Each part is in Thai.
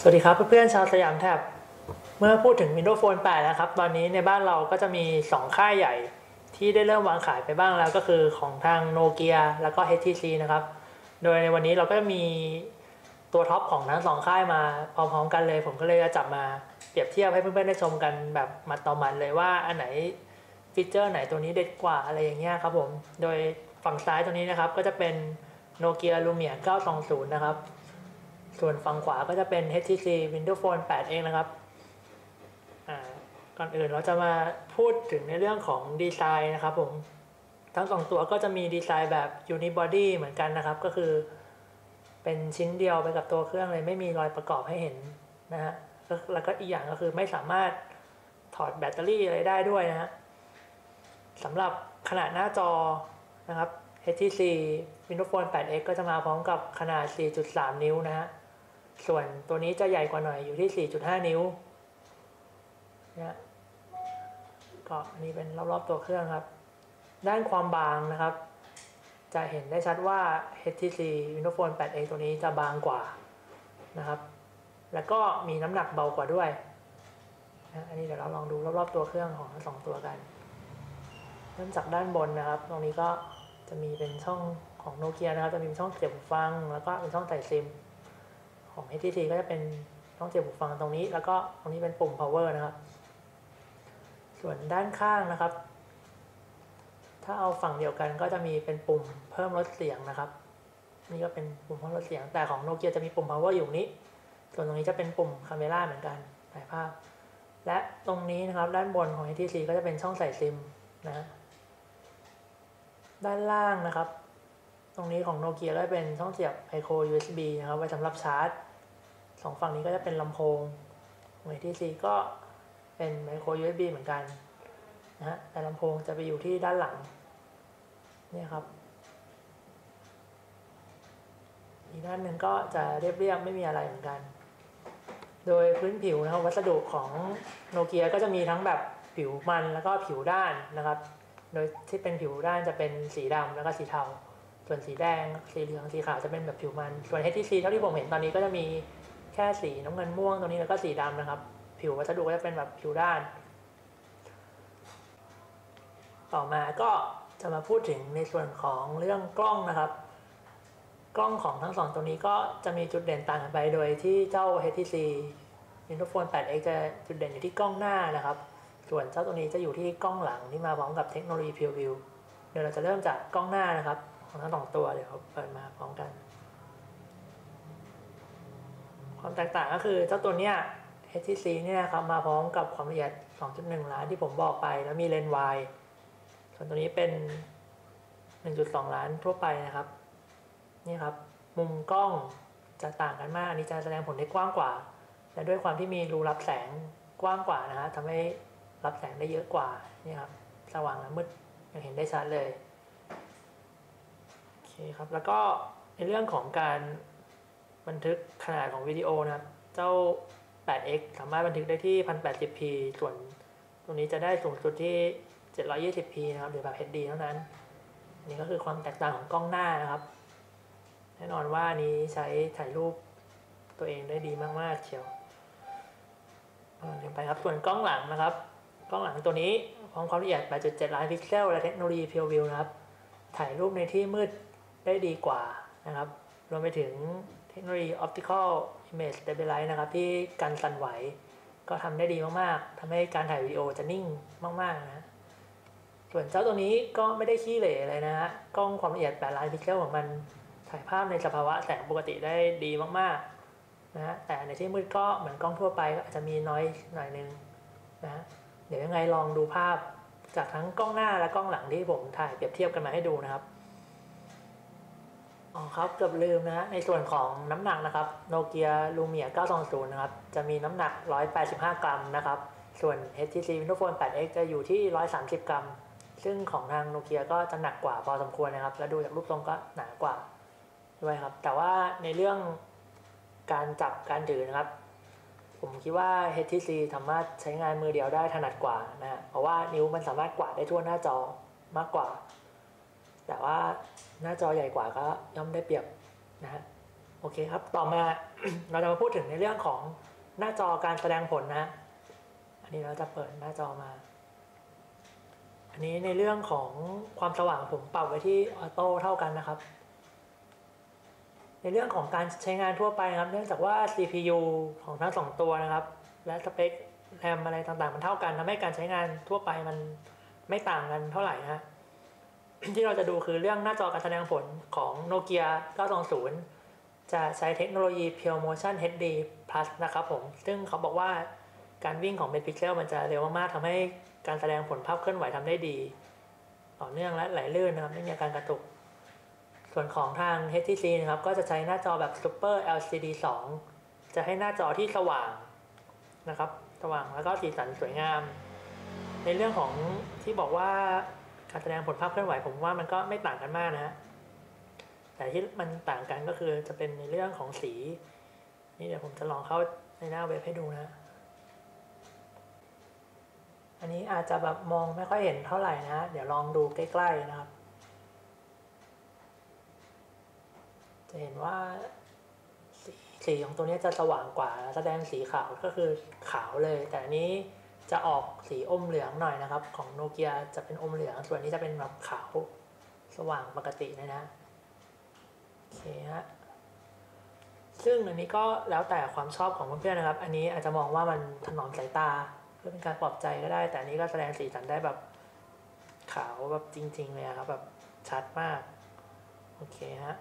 สวัสดีครับเพื่อนๆชาวสยามแท็บเมื่อพูดถึง Windows Phone 8นะครับ ตอนนี้ในบ้านเราก็จะมี 2 ค่ายใหญ่ที่ได้เริ่มวางขายไปบ้างแล้วก็คือของทางโนเกียแล้วก็ HTC นะครับ โดยในวันนี้เราก็มีตัวท็อปของทั้งสองค่ายมาพร้อมๆกันเลย ผมก็เลยจะจับมาเปรียบเทียบให้เพื่อนๆได้ชมกันแบบมัดต่อมัดเลยว่าอันไหนฟีเจอร์ไหนตัวนี้เด็ดกว่าอะไรอย่างเงี้ยครับผม โดยฝั่งซ้ายตัวนี้นะครับก็จะเป็นโนเกียลูเมีย920 นะครับ ส่วนฝั่งขวาก็จะเป็น HTC Windows Phone 8เองนะครับก่อนอื่นเราจะมาพูดถึงในเรื่องของดีไซน์นะครับผม ทั้งสองตัวก็จะมีดีไซน์แบบ unibody เหมือนกันนะครับ ก็คือเป็นชิ้นเดียวไปกับตัวเครื่องเลย ไม่มีรอยประกอบให้เห็นนะฮะแล้วก็อีกอย่างก็คือไม่สามารถถอดแบตเตอรี่อะไรได้ด้วยนะฮะสำหรับขนาดหน้าจอนะครับ HTC Windows Phone 8X ก็จะมาพร้อมกับขนาด 4.3 นิ้วนะฮะ ส่วนตัวนี้จะใหญ่กว่าหน่อยอยู่ที่ 4.5 นิ้วนะก็อันนี้เป็นรอบๆตัวเครื่องครับ ด้านความบางนะครับ จะเห็นได้ชัดว่า HTC Windows Phone 8a ตัวนี้จะบางกว่านะครับ แล้วก็มีน้ำหนักเบากว่าด้วยนะอันนี้เดี๋ยวเราลองดูรอบๆตัวเครื่องของทั้งสองตัวกัน เริ่มจากด้านบนนะครับ ตรงนี้ก็จะมีเป็นช่องของโนเกียนะครับ จะมีช่องเสียบหูฟัง แล้วก็เป็นช่องใส่ซิม ของ HTC ก็จะเป็นช่องเสียบหูฟังตรงนี้ แล้วก็ตรงนี้เป็นปุ่ม power นะครับ ส่วนด้านข้างนะครับ ถ้าเอาฝั่งเดียวกันก็จะมีเป็นปุ่มเพิ่มลดเสียงนะครับ นี่ก็เป็นปุ่มเพิ่มลดเสียง แต่ของโนเกียจะมีปุ่ม power อยู่นี้ ส่วนตรงนี้จะเป็นปุ่มคาเมล่าเหมือนกันถ่ายภาพ และตรงนี้นะครับด้านบนของ HTC ก็จะเป็นช่องใส่ซิมนะ ด้านล่างนะครับ ตรงนี้ของโนเกียก็เป็นช่องเสียบ micro USB นะครับไว้สำหรับชาร์จ สองฝั่งนี้ก็จะเป็นลำโพงของ HTC ก็เป็น micro USB เหมือนกันนะฮะแต่ลำโพงจะไปอยู่ที่ด้านหลังนี่ครับ อีกด้านหนึ่งก็จะเรียบๆไม่มีอะไรเหมือนกัน โดยพื้นผิวนะครับวัสดุของโนเกียก็จะมีทั้งแบบผิวมันแล้วก็ผิวด้านนะครับ โดยที่เป็นผิวด้านจะเป็นสีดำแล้วก็สีเทา ส่วนสีแดง สีเหลือง สีขาวจะเป็นแบบผิวมัน ส่วน HTC เท่าที่ผมเห็นตอนนี้ก็จะมี ค่สีน้ำเงินม่วงตรงนี้แล้วก็สีดำนะครับ ผิววัสดุก็จะเป็นแบบผิวด้าน ต่อมาก็จะมาพูดถึงในส่วนของเรื่องกล้องนะครับ กล้องของทั้งสองตัวนี้ก็จะมีจุดเด่นต่างกันไปโดยที่เจ้า HTC Windows Phone 8X จะจุดเด่นอยู่ที่กล้องหน้านะครับ ส่วนเจ้าตัวนี้จะอยู่ที่กล้องหลังที่มาพร้อมกับเทคโนโลยี Pure View เดี๋ยวเราจะเริ่มจากกล้องหน้านะครับ ของทั้งสองตัวเดี๋ยวเปิดมาพร้อมกัน ความแตกต่างก็คือเจ้าตัวเนี้ย HTC เนี่ยครับมาพร้อมกับความละเอียด 2.1 ล้านที่ผมบอกไป แล้วมีเลนส์วายส่วนตัวนี้เป็น 1.2 ล้านทั่วไปนะครับ นี่ครับ มุมกล้องจะต่างกันมาก อันนี้จะแสดงผลได้กว้างกว่า และด้วยความที่มีรูรับแสงกว้างกว่านะฮะทำให้รับแสงได้เยอะกว่า นี่ครับ สว่างและมืดยังเห็นได้ชัดเลย โอเคครับ แล้วก็ในเรื่องของการ บันทึกขนาดของวิดีโอนะครับ เจ้า 8x สามารถบันทึกได้ที่ 1080p ส่วนตรงนี้จะได้สูงสุดที่ 720p นะครับหรือแบบ HD เท่านั้น อันนี้ก็คือความแตกต่างของกล้องหน้านะครับ แน่นอนว่านี้ใช้ถ่ายรูปตัวเองได้ดีมากๆเชียวเดี๋ยวไปครับ ส่วนกล้องหลังนะครับ กล้องหลังตัวนี้พร้อมความละเอียด 8.7 ล้านพิกเซล และเทคโนโลยี Pure View นะครับ ถ่ายรูปในที่มืดได้ดีกว่านะครับ รวมไปถึง คโนโลยี Optical Image Stabilize นะครับ ที่กันสั่นไหว ก็ทำได้ดีมากๆทำให้การถ่ายวิดีโอจะนิ่งมาก ๆ นะ ส่วนเจ้าตัวนี้ก็ไม่ได้ขี้เหร่เลยนะฮะกล้องความละเอียด 8 ล้านพิกเซลของมันถ่ายภาพในสภาวะแสงปกติได้ดีมากๆนะฮะแต่ในที่มืดก็เหมือนกล้องทั่วไปก็อาจจะมีน้อยหน่อยนึงนะฮะเดี๋ยวยังไงลองดูภาพจากทั้งกล้องหน้าและกล้องหลังที่ผมถ่ายเปรียบเทียบกันมาให้ดูนะครับ อ๋อครับเกือบลืมนะในส่วนของน้ำหนักนะครับโนเกียลูเมีย920 นะครับ จะมีน้ำหนัก 185 กรัมนะครับ ส่วน HTC Windows Phone 8X จะอยู่ที่ 130 กรัม ซึ่งของทางโนเกียก็จะหนักกว่าพอสมควรนะครับ และดูจากรูปทรงก็หนากว่าด้วยครับ แต่ว่าในเรื่องการจับการถือนะครับ ผมคิดว่า HTC สามารถใช้งานมือเดียวได้ถนัดกว่านะเพราะว่านิ้วมันสามารถกวาดได้ทั่วหน้าจอมากกว่า แต่ว่าหน้าจอใหญ่กว่าก็ย่อมได้เปรียบนะฮะโอเคครับ ต่อมาเราจะมาพูดถึงในเรื่องของหน้าจอการแสดงผลนะ อันนี้เราจะเปิดหน้าจอมา อันนี้ในเรื่องของความสว่างผมปรับไว้ที่ออโต้เท่ากันนะครับ ในเรื่องของการใช้งานทั่วไปครับ เนื่องจากว่า CPU ของทั้งสองตัวนะครับ และสเปคแรมอะไรต่างๆ มันเท่ากันทำให้การใช้งานทั่วไปมันไม่ต่างกันเท่าไหร่นะ ที่เราจะดูคือเรื่องหน้าจอการแสดงผลของ Nokia 920 จะใช้เทคโนโลยี Pure Motion HD Plus นะครับผม ซึ่งเขาบอกว่าการวิ่งของเป็นพิกเซลมันจะเร็วมากๆทำให้การแสดงผลภาพเคลื่อนไหวทำได้ดี ต่อเนื่องและไหลลื่นนะครับ ไม่มีการกระตุก ส่วนของทาง HTC นะครับ ก็จะใช้หน้าจอแบบ Super LCD 2 จะให้หน้าจอที่สว่างนะครับ สว่างแล้วก็สีสันสวยงาม ในเรื่องของที่บอกว่า การแสดงผลภาพเคลื่อนไหวผมว่ามันก็ไม่ต่างกันมากนะฮะแต่ที่มันต่างกันก็คือจะเป็นในเรื่องของสี นี่เดี๋ยวผมจะลองเข้าในหน้าเว็บให้ดูนะ อันนี้อาจจะแบบมองไม่ค่อยเห็นเท่าไหร่นะ เดี๋ยวลองดูใกล้ๆนะครับ จะเห็นว่าสีสีของตัวนี้จะสว่างกว่าแล้วแสดงสีขาวก็คือขาวเลย แต่อันนี้ จะออกสีอมเหลืองหน่อยนะครับ ของโนเกียจะเป็นอมเหลือง ส่วนนี้จะเป็นแบบขาวสว่างปกติเลยนะโอเคฮะซึ่งอันนี้ก็แล้วแต่ความชอบของเพื่อนๆนะครับ อันนี้อาจจะมองว่ามันถนอมสายตา เพื่อเป็นการปลอบใจก็ได้ แต่อันนี้ก็แสดงสีสันได้แบบขาวแบบจริง ๆ เลยครับแบบชัดมาก โอเคฮะ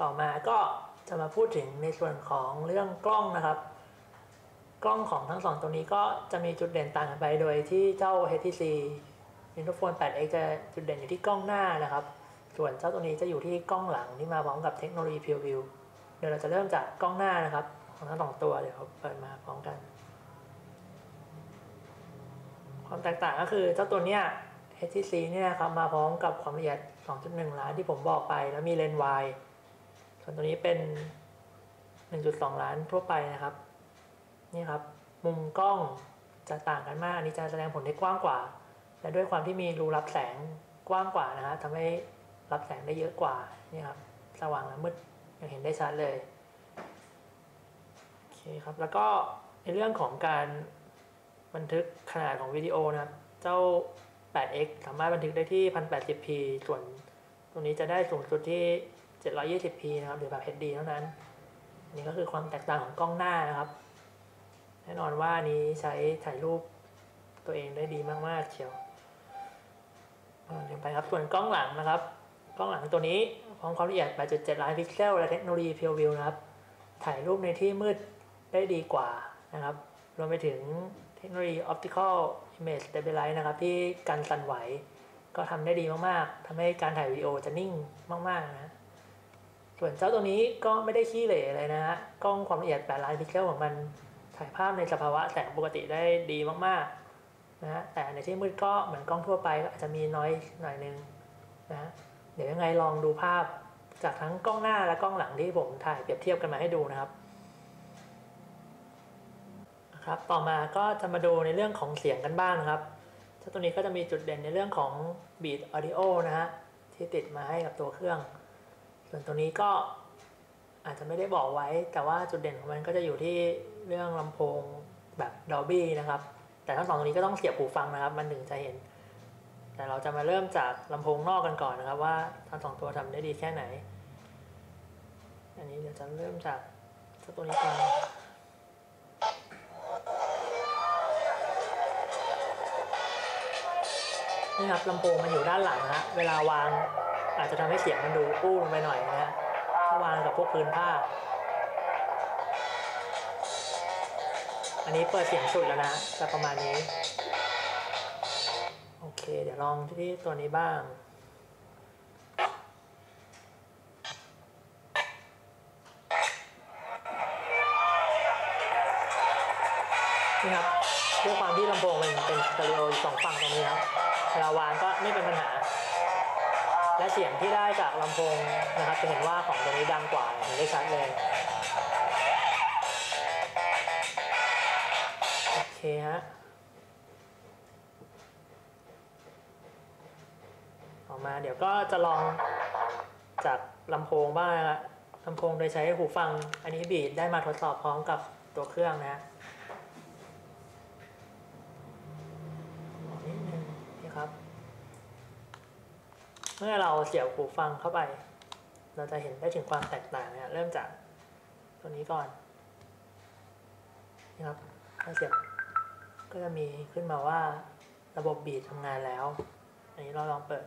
ต่อมาก็จะมาพูดถึงในส่วนของเรื่องกล้องนะครับ กล้องของทั้งสองตัวนี้ก็จะมีจุดเด่นต่างกันไป โดยที่เจ้า HTC Infophone 8X จะจุดเด่นอยู่ที่กล้องหน้านะครับ ส่วนเจ้าตัวนี้จะอยู่ที่กล้องหลังที่มาพร้อมกับเทคโนโลยี Pure View เดี๋ยวเราจะเริ่มจากกล้องหน้านะครับ ของทั้งสองตัวเดี๋ยวเปิดมาพร้อมกัน ความแตกต่างก็คือเจ้าตัวเนี้ย HTC เนี่ยครับมาพร้อมกับความละเอียด 2.1 ล้านที่ผมบอกไป แล้วมีเลนส์วายส่วนตัวนี้เป็น 1.2 ล้านทั่วไปนะครับ นี่ครับมุมกล้องจะต่างกันมาก อันนี้จะแสดงผลได้กว้างกว่า และด้วยความที่มีรูรับแสงกว้างกว่านะฮะทำให้รับแสงได้เยอะกว่านี่ครับสว่างและมืดยังเห็นได้ชัดเลยโอเคครับแล้วก็ในเรื่องของการบันทึกขนาดของวิดีโอนะครับเจ้า 8x สามารถบันทึกได้ที่ 1080p ส่วนตรงนี้จะได้สูงสุดที่ 720p นะครับหรือแบบ HD เท่านั้นนนี้ก็คือความแตกต่างของกล้องหน้านะครับ แน่นอนว่านี้ใช้ถ่ายรูปตัวเองได้ดีมากๆเชียวเดี๋ยวไปครับส่วนกล้องหลังนะครับ กล้องหลังตัวนี้พร้อมความละเอียด 8.7 ล้านพิกเซลและเทคโนโลยี Pure View นะครับ ถ่ายรูปในที่มืดได้ดีกว่านะครับ รวมไปถึงเทคโนโลยี Optical Image Stabilize นะครับ ที่กันสั่นไหวก็ทำได้ดีมากๆทำให้การถ่ายวิดีโอจะนิ่งมากๆนะส่วนเจ้าตัวนี้ก็ไม่ได้ขี้เหร่เลยนะฮะกล้องความละเอียด 8 ล้านพิกเซลของมัน ถ่ายภาพในสภาวะแสงปกติได้ดีมากๆนะฮะแต่ในที่มืดก็เหมือนกล้องทั่วไปก็อาจจะมีน้อยหน่อยนึงนะฮะเดี๋ยวยังไงลองดูภาพจากทั้งกล้องหน้าและกล้องหลังที่ผมถ่ายเปรียบเทียบกันมาให้ดูนะครับครับต่อมาก็จะมาดูในเรื่องของเสียงกันบ้างนะครับเจ้าตัวนี้ก็จะมีจุดเด่นในเรื่องของ Beat Audio นะฮะที่ติดมาให้กับตัวเครื่อง ส่วนตัวนี้ก็อาจจะไม่ได้บอกไว้ แต่ว่าจุดเด่นของมันก็จะอยู่ที่ เรื่องลำโพงแบบ Dolby นะครับ แต่ทั้งสองตัวนี้ก็ต้องเสียบหูฟังนะครับ มันถึงจะเห็น แต่เราจะมาเริ่มจากลำโพงนอกกันก่อนนะครับ ว่าทั้งสองตัวทำได้ดีแค่ไหน อันนี้เดี๋ยวจะเริ่มจากตัวนี้ก่อนนี่ครับลำโพงมันอยู่ด้านหลังฮะเวลาวางอาจจะทำให้เสียงมันดูอู้ลงไปหน่อยนะฮะถ้าวางกับพวกพื้นผ้า อันนี้เปิดเสียงสุดแล้วนะจะประมาณนี้ โอเค เดี๋ยวลองที่ตัวนี้บ้างนี่ครับด้วยความที่ลำโพงมันเป็นสเตอริโอสองฝั่งตรงนี้ครับเวลาวางก็ไม่เป็นปัญหา และเสียงที่ได้จากลำโพงนะครับจะเห็นว่าของตัวนี้ดังกว่าเห็นได้ชัดเลย ฮะต่อมาเดี๋ยวก็จะลองจากลำโพงบ้างนะลำโพงโดยใช้หูฟัง อันนี้บีดได้มาทดสอบพร้อมกับตัวเครื่องนะฮะนิดนึงนี่ครับ เมื่อเราเสียบหูฟังเข้าไป เราจะเห็นได้ถึงความแตกต่างเนี่ยเริ่มจากตัวนี้ก่อนนี่ครับถ้าเสียบ ก็จะมีขึ้นมาว่าระบบบีดทำงานแล้ว อันนี้เราลองเปิด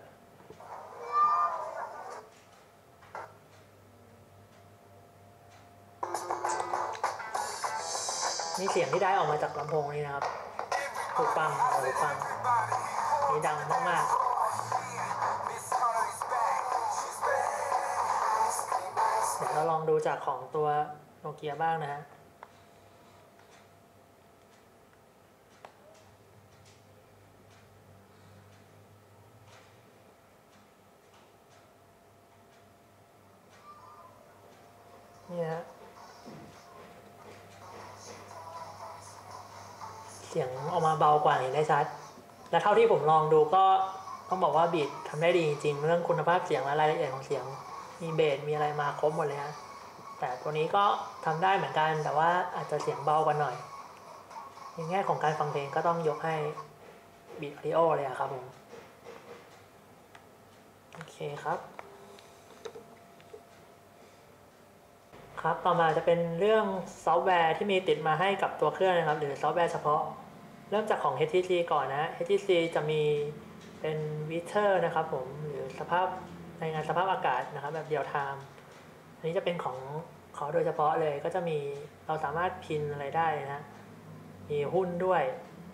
นี่เสียงที่ได้ออกมาจากลำโพงนี้นะครับหูฟังหูฟัง นี่ดังมากๆเดี๋ยวเราลองดูจากของตัวโนเกียบ้างนะฮะ นี่ฮะเสียงออกมาเบากว่าเห็นได้ชัด และเท่าที่ผมลองดูก็ต้องบอกว่าบีททำได้ดีจริงๆเรื่องคุณภาพเสียงและรายละเอียดของเสียง มีเบสมีอะไรมาครบหมดเลยฮะแต่ตัวนี้ก็ทำได้เหมือนกัน แต่ว่าอาจจะเสียงเบากว่าหน่อยในแง่ของการฟังเพลงก็ต้องยกให้บีทอ u ิโอเลยอะครับผม โอเคครับ ครับต่อมาจะเป็นเรื่องซอฟต์แวร์ที่มีติดมาให้กับตัวเครื่องนะครับ หรือซอฟต์แวร์เฉพาะ เริ่มจากของ HTC ก่อนนะ HTC จะมีเป็นวิเทอร์นะครับผมหรือสภาพในงานสภาพอากาศนะครับ แบบเดียวไทม์อันนี้จะเป็นของเขาโดยเฉพาะเลยก็จะมีเราสามารถพินอะไรได้นะมีหุ้นด้วย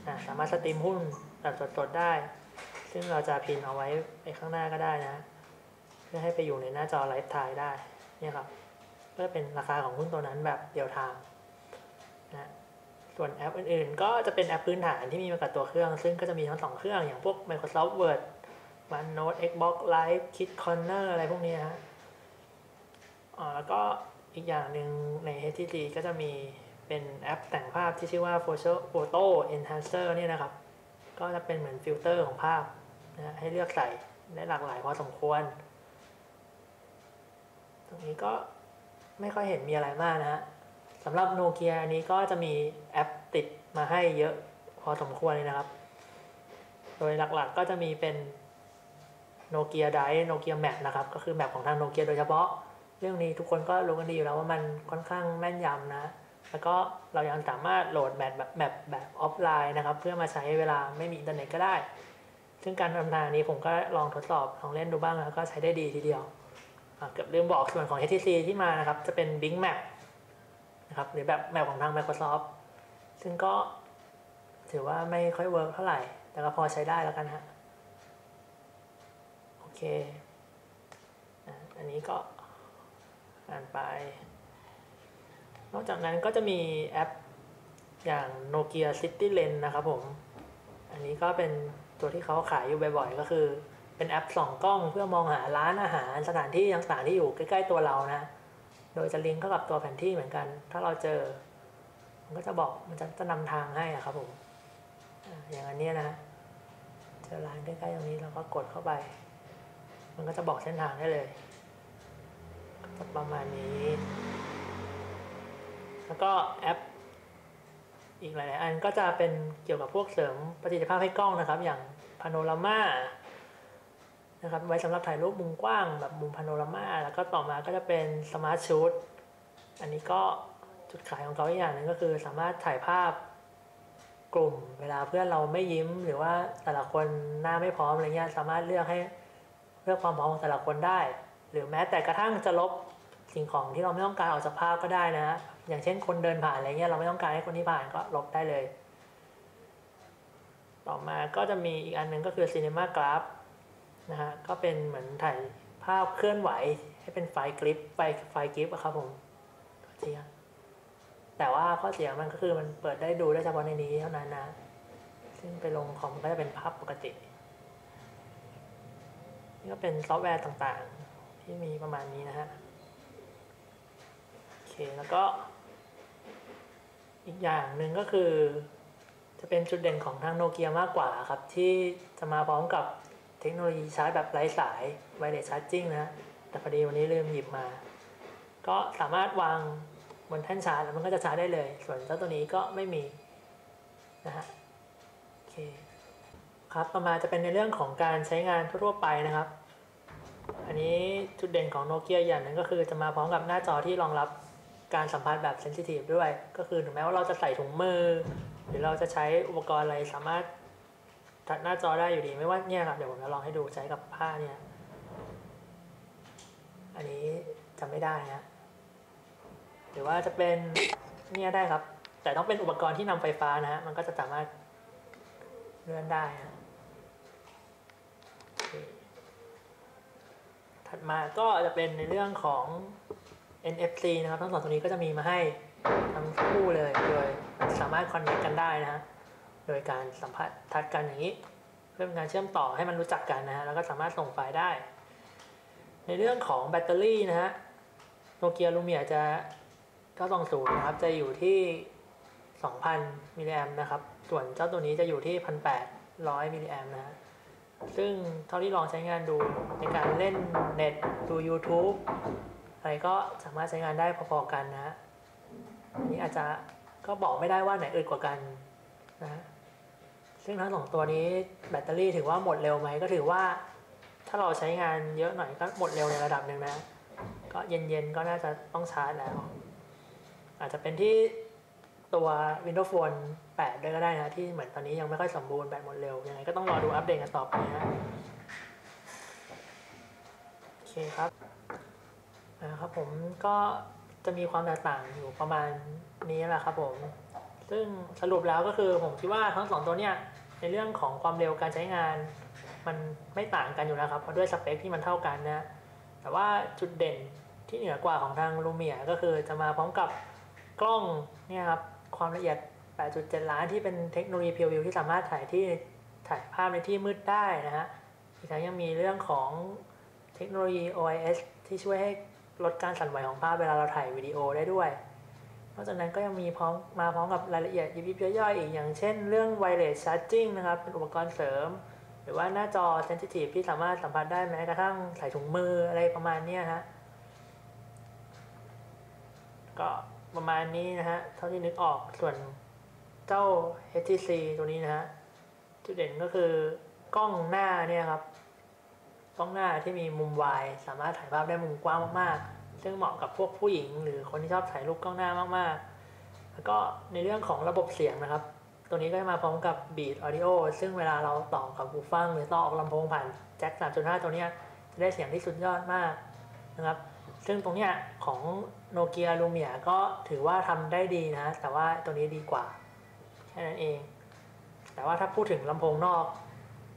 นะสามารถสตรีมหุ้นแบบสดๆได้ ซึ่งเราจะพินเอาไว้ไปข้างหน้าก็ได้นะ เพื่อให้ไปอยู่ในหน้าจอไลฟ์ไทม์ได้เนี่ยครับ ก็จะเป็นราคาของหุ้นตัวนั้นแบบเดียวทางนะส่วนแอปอื่นๆ ก็จะเป็นแอปพื้นฐานที่มีมากับตัวเครื่อง ซึ่งก็จะมีทั้งสองเครื่องอย่างพวก Microsoft Word OneNote Xbox Live Kit Corner อะไรพวกนี้ฮะอ๋อแล้วก็อีกอย่างหนึ่งใน HTC ก็จะมีเป็นแอปแต่งภาพที่ชื่อว่า Photo Photo Enhancer เนี่ยนะครับ ก็จะเป็นเหมือนฟิลเตอร์ของภาพนะให้เลือกใส่ได้หลากหลายพอสมควร ตรงนี้ก็ ไม่ค่อยเห็นมีอะไรมากนะฮะสำหรับโนเกียอันนี้ก็จะมีแอปติดมาให้เยอะพอสมควรเลยนะครับ โดยหลักๆก็จะมีเป็นโนเกียไดโนเกียแมปนะครับ ก็คือแมปของทางโนเกียโดยเฉพาะ เรื่องนี้ทุกคนก็รู้กันดีอยู่แล้วว่ามันค่อนข้างแม่นยำนะ แล้วก็เรายังสามารถโหลดแมปแบบแมปแบบออฟไลน์นะครับ เพื่อมาใช้เวลาไม่มีอินเทอร์เน็ตก็ได้ ซึ่งการทำงานนี้ผมก็ลองทดสอบลองเล่นดูบ้างแล้วก็ใช้ได้ดีทีเดียว เกือบลืมบอกส่วนของ HTC ที่มานะครับ จะเป็น Bing Map นะครับหรือแบบแมปของทาง Microsoft ซึ่งก็ถือว่าไม่ค่อยเวิร์กเท่าไหร่ แต่ก็พอใช้ได้แล้วกันฮะ โอเค อันนี้ก็อ่านไป นอกจากนั้นก็จะมีแอปอย่าง Nokia City Lens นะครับผม อันนี้ก็เป็นตัวที่เขาขายอยู่บ่อยๆ ก็คือ เป็นแอปส่องกล้องเพื่อมองหาร้านอาหารสถานที่ต่างๆที่อยู่ใกล้ ๆ ตัวเรานะ โดยจะลิงก์เข้ากับตัวแผนที่เหมือนกัน ถ้าเราเจอ มันก็จะบอกมันจะจะนำทางให้อะครับผมอย่างอันนี้นะเจอร้านใกล้ๆตรงนี้เราก็กดเข้าไป มันก็จะบอกเส้นทางได้เลยประมาณนี้ แล้วก็แอป อีกหลายๆอันก็จะเป็นเกี่ยวกับพวกเสริมประสิทธิภาพให้กล้องนะครับ อย่างพาโนรามา นะครับไว้สำหรับถ่ายรูปมุมกว้างแบบมุมพาโนรามาแล้วก็ต่อมาก็จะเป็นสมาร์ทชูตอันนี้ก็จุดขายของเขาอีกอย่างหนึ่งก็คือสามารถถ่ายภาพกลุ่ม เวลาเพื่อนเราไม่ยิ้ม หรือว่าแต่ละคนหน้าไม่พร้อมอะไรเงี้ยสามารถเลือกให้เลือกความพร้อมของแต่ละคนได้ หรือแม้แต่กระทั่งจะลบสิ่งของที่เราไม่ต้องการออกจากภาพก็ได้นะอย่างเช่นคนเดินผ่านอะไรเงี้ยเราไม่ต้องการให้คนที่ผ่านก็ลบได้เลย ต่อมาก็จะมีอีกอันหนึ่งก็คือ Cinema Graph นะฮะก็เป็นเหมือนถ่ายภาพเคลื่อนไหวให้เป็นไฟล์คลิปไฟล์ไฟล์คลิปอะครับผมเสียแต่ว่าข้อเสียมันก็คือมันเปิดได้ดูได้เฉพาะในนี้เท่านั้นนะ ซึ่งไปลงคอมก็จะเป็นภาพปกติ นี่ก็เป็นซอฟต์แวร์ต่างๆ ที่มีประมาณนี้นะฮะโอเคแล้วก็ อีกอย่างหนึ่งก็คือ จะเป็นจุดเด่นของทางโนเกียมากกว่าครับ ที่จะมาพร้อมกับ เทคโนโลยีชาร์จแบบไร้สายไวเลสชาร์จิ่งนะแต่พอดีวันนี้ลืมหยิบมา ก็สามารถวางบนแท่นชาร์จแล้วมันก็จะชาร์จได้เลย ส่วนเจ้าตัวนี้ก็ไม่มีนะฮะโอเคครับต่อมาจะเป็นในเรื่องของการใช้งานทั่วไปนะครับ อันนี้จุดเด่นของโนเกียอย่างหนึงก็คือจะมาพร้อมกับหน้าจอที่รองรับการสัมผัสแบบเซนซิทีฟด้วย ก็คือถึงแม้ว่าเราจะใส่ถุงมือ หรือเราจะใช้อุปกรณ์อะไรสามารถ ทัดหน้าจอได้อยู่ดีไม่ว่าเนี่ยครับเดี๋ยวผมจะลองให้ดูใช้กับผ้าเนี่ยอันนี้จำไม่ได้นะหรือว่าจะเป็นเนี่ยได้ครับ แต่ต้องเป็นอุปกรณ์ที่นำไฟฟ้านะฮะมันก็จะสามารถเลื่อนได้นะถัดมาก็จะเป็นในเรื่องของ NFC นะครับทั้งสองตัวนี้ก็จะมีมาให้ทั้งคู่เลยโดยสามารถคอนเนคกันได้นะฮะ โดยการสัมผัสทัดกันอย่างนี้ เพื่อเป็นการเชื่อมต่อให้มันรู้จักกันนะฮะแล้วก็สามารถส่งไฟล์ได้ ในเรื่องของแบตเตอรี่นะฮะโนเกียลูเมียจะ920นะครับจะอยู่ที่ 2,000 มิลลิแอมนะครับ ส่วนเจ้าตัวนี้จะอยู่ที่ 1,800 มิลลิแอมนะฮะซึ่งเท่าที่ลองใช้งานดูในการเล่นเน็ตดู YouTube อะไรก็สามารถใช้งานได้พอๆกันนะฮะอันนี้อาจจะก็บอกไม่ได้ว่าไหนอึดกว่ากันนะฮะ ซึ่งทั้งสองตัวนี้แบตเตอรี่ถือว่าหมดเร็วไหมก็ถือว่า ถ้าเราใช้งานเยอะหน่อยก็หมดเร็วในระดับหนึ่งนะ ก็เย็นๆก็น่าจะต้องชาร์จแล้ว อาจจะเป็นที่ตัว Windows Phone 8 ด้วยก็ได้นะ ที่เหมือนตอนนี้ยังไม่ค่อยสมบูรณ์แบตหมดเร็วยังไงก็ต้องรอดูอัปเดตกันต่อไปนะโอเคครับนะครับผมก็จะมีความแตกต่างอยู่ประมาณนี้แหละครับผม ซึ่งสรุปแล้วก็คือผมคิดว่าทั้งสองตัวเนี่ย ในเรื่องของความเร็วการใช้งาน มันไม่ต่างกันอยู่แล้วครับเพราะด้วยสเปคที่มันเท่ากันนะแต่ว่าจุดเด่นที่เหนือกว่าของทางลูเมียก็คือจะมาพร้อมกับกล้องเนี่ยครับความละเอียด 8.7 ล้านที่เป็นเทคโนโลยีเพียววิวที่สามารถถ่ายที่ถ่ายภาพในที่มืดได้นะฮะอีกทั้งยังมีเรื่องของเทคโนโลยี OIS ที่ช่วยให้ลดการสั่นไหวของภาพเวลาเราถ่ายวิดีโอได้ด้วย นอกจากนั้นก็ยังมีพร้อมมาพร้อมกับรายละเอียดยิบยิบย่อยๆอีกอย่างเช่นเรื่อง wireless charging นะครับ เป็นอุปกรณ์เสริม หรือว่าหน้าจอ sensitive ที่สามารถสัมผัสได้แม้กระทั่งใส่ถุงมืออะไรประมาณนี้ฮะก็ประมาณนี้นะฮะ เท่าที่นึกออกส่วนเจ้า HTC ตัวนี้นะฮะ จุดเด่นก็คือกล้องหน้าเนี่ยครับ กล้องหน้าที่มีมุมวาย สามารถถ่ายภาพได้มุมกว้างมากๆ ซึ่งเหมาะกับพวกผู้หญิง หรือคนที่ชอบถ่ายรูปกล้องหน้ามากๆ แล้วก็ในเรื่องของระบบเสียงนะครับ ตัวนี้ก็จะมาพร้อมกับ Beat Audio ซึ่งเวลาเราต่อกับหูฟัง หรือต่อออกลำโพงผ่านแจ็ค 3.5 ตัวนี้จะได้เสียงที่สุดยอดมากนะครับ ซึ่งตรงเนี้ยของโนเกียลูเมียก็ถือว่าทำได้ดีนะ แต่ว่าตัวนี้ดีกว่า แค่นั้นเอง แต่ว่าถ้าพูดถึงลำโพงนอก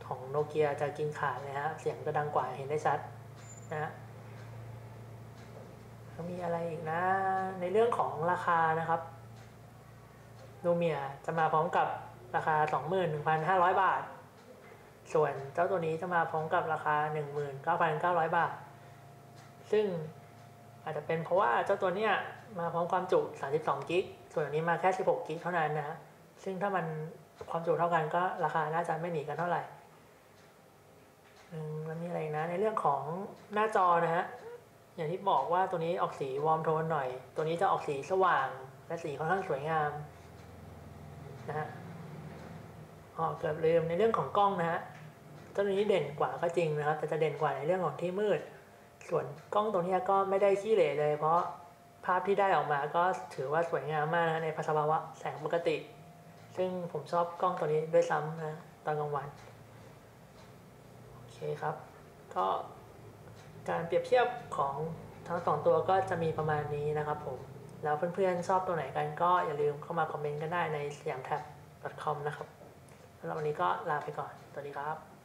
ของโนเกียจะกินขาดเลยฮะ เสียงจะดังกว่าเห็นได้ชัดนะฮะ มีอะไรอีกนะ ในเรื่องของราคานะครับลูเมียจะมาพร้อมกับราคา 21,500 บาท ส่วนเจ้าตัวนี้จะมาพร้อมกับราคา 19,900 บาท ซึ่งอาจจะเป็นเพราะว่าเจ้าตัวเนี้ยมาพร้อมความจุ 32 กิก ส่วนอันนี้มาแค่ 16 กิกเท่านั้นนะฮะซึ่งถ้ามันความจุเท่ากันก็ราคาน่าจะไม่หนีกันเท่าไหร่แล้วมีอะไรนะในเรื่องของหน้าจอนะฮะ อย่างที่บอกว่าตัวนี้ออกสีวอร์มโทนหน่อย ตัวนี้จะออกสีสว่างและสีค่อนข้างสวยงามนะฮะอ๋อเกือบลืมในเรื่องของกล้องนะฮะตัวนี้เด่นกว่าก็จริงนะครับ แต่จะเด่นกว่าในเรื่องของที่มืด ส่วนกล้องตัวนี้ก็ไม่ได้ขี้เหร่เลย เพราะภาพที่ได้ออกมาก็ถือว่าสวยงามมากนะในสภาวะแสงปกติ ซึ่งผมชอบกล้องตัวนี้ด้วยซ้ำนะตอนกลางวัน โอเคครับ ก็ การเปรียบเทียบของทั้งสองตัวก็จะมีประมาณนี้นะครับผม แล้วเพื่อนๆชอบตัวไหนกันก็อย่าลืมเข้ามาคอมเมนต์กันได้ในสยามแท็บ .com นะครับสำหรับวันนี้ก็ลาไปก่อน สวัสดีครับ